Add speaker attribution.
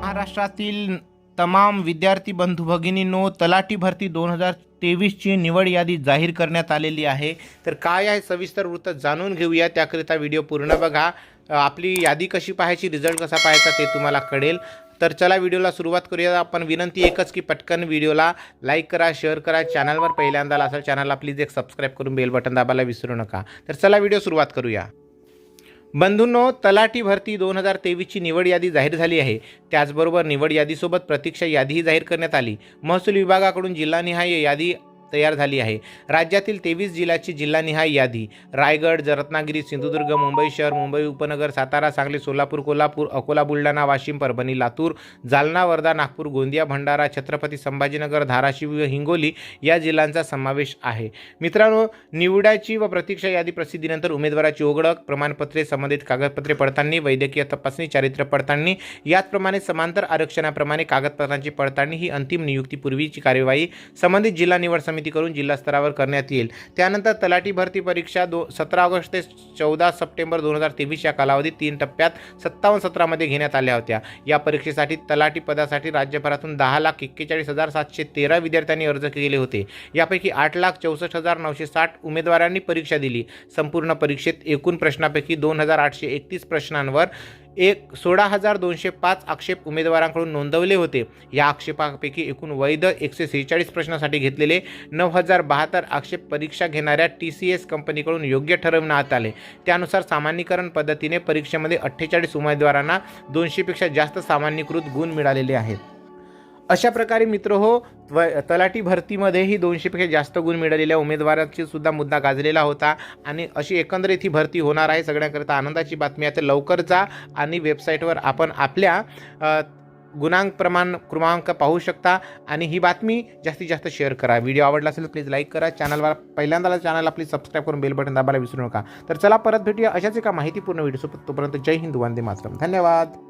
Speaker 1: महाराष्ट्रातील तमाम विद्यार्थी बंधू भगिनींनो तलाठी भरती दोन हजार तेवीसची निवड यादी जाहीर करण्यात आलेली आहे. तर काय आहे सविस्तर वृत्त जाणून घेऊया. त्याकरिता व्हिडिओ पूर्ण बघा. आपली यादी कशी पाहायची रिझल्ट कसा पाहायचा ते तुम्हाला कळेल. तर चला व्हिडिओला सुरुवात करूया. आपण विनंती एकच की पटकन व्हिडिओला लाईक करा शेअर करा. चॅनलवर पहिल्यांदा असाल चॅनलला प्लीज एक सबस्क्राईब करून बेल बटन दाबायला विसरू नका. तर चला व्हिडिओ सुरुवात करूया. बंधूंनो तलाठी भरती दोन हजार तेवीसची निवड यादी जाहीर झाली आहे. त्याचबरोबर निवड यादीसोबत प्रतीक्षा यादीही जाहीर करण्यात आली. महसूल विभागाकडून जिल्हानिहाय यादी तयार झाली आहे. राज्यातील तेवीस जिल्ह्याची जिल्हानिहाय यादी रायगड रत्नागिरी सिंधुदुर्ग मुंबई शहर मुंबई उपनगर सातारा सांगली सोलापूर कोल्हापूर अकोला बुलढाणा वाशिम परभणी लातूर जालना वर्धा नागपूर गोंदिया भंडारा छत्रपती संभाजीनगर धाराशिव व हिंगोली या जिल्ह्यांचा समावेश आहे. मित्रांनो निवडाची व प्रतीक्षा यादी प्रसिद्धीनंतर उमेदवाराची ओळख प्रमाणपत्रे संबंधित कागदपत्रे पडताळणी वैद्यकीय तपासणी चारित्र्य पडताळणी याचप्रमाणे समांतर आरक्षणाप्रमाणे कागदपत्रांची पडताळणी ही अंतिम नियुक्तीपूर्वीची कार्यवाही. संबंधित जिल्हा निवड समितीकडून जिल्हास्तरावर करण्यात येईल. त्यानंतर तलाठी भरती परीक्षा दो सतरा ऑगस्ट ते चौदा सप्टेंबर दोन हजार तेवीस या कालावधीत तीन टप्प्यात सत्तावन्न सत्रामध्ये घेण्यात आल्या होत्या. या परीक्षेसाठी तलाठी पदासाठी राज्यभरातून दहा लाख एक्केचाळीस हजार सातशे तेरा विद्यार्थ्यांनी अर्ज केले होते. यापैकी आठ लाख चौसष्ट हजार नऊशे साठ उमेदवारांनी परीक्षा दिली. संपूर्ण परीक्षेत एकूण प्रश्नापैकी दोन हजार आठशे एकतीस प्रश्नांवर एक सोळा हजार दोनशे पाच आक्षेप उमेदवारांकडून नोंदवले होते. या आक्षेपापैकी एकूण वैध एकशे सेहेचाळीस प्रश्नासाठी घेतलेले नऊ हजार बहात्तर आक्षेप परीक्षा घेणाऱ्या टी सी एस कंपनीकडून योग्य ठरवण्यात आले. त्यानुसार सामान्यीकरण पद्धतीने परीक्षेमध्ये अठ्ठेचाळीस उमेदवारांना दोनशेपेक्षा जास्त सामान्यीकृत गुण मिळालेले आहेत. अशा प्रकारे मित्र हो त्व तलाठी भरतीमध्येही दोनशेपेक्षा जास्त गुण मिळालेल्या उमेदवाराची सुद्धा मुद्दा गाजलेला होता आणि अशी एकंदरीत ही भरती होणार आहे. सगळ्यांकरिता आनंदाची बातमी आहे. तर लवकर जा आणि वेबसाईटवर आपण आपल्या गुणांक प्रमाण क्रमांक पाहू शकता आणि ही बातमी जास्तीत जास्त शेअर करा. व्हिडिओ आवडला असेल तर प्लीज लाईक करा. चॅनलवर पहिल्यांदा चॅनलला प्लीज सबस्क्राईब करून बेल बटन दाबायला विसरू नका. तर चला परत भेटूया अशाच एका माहितीपूर्ण व्हिडिओसोबत. तोपर्यंत जय हिंद वंदे मातरम. धन्यवाद.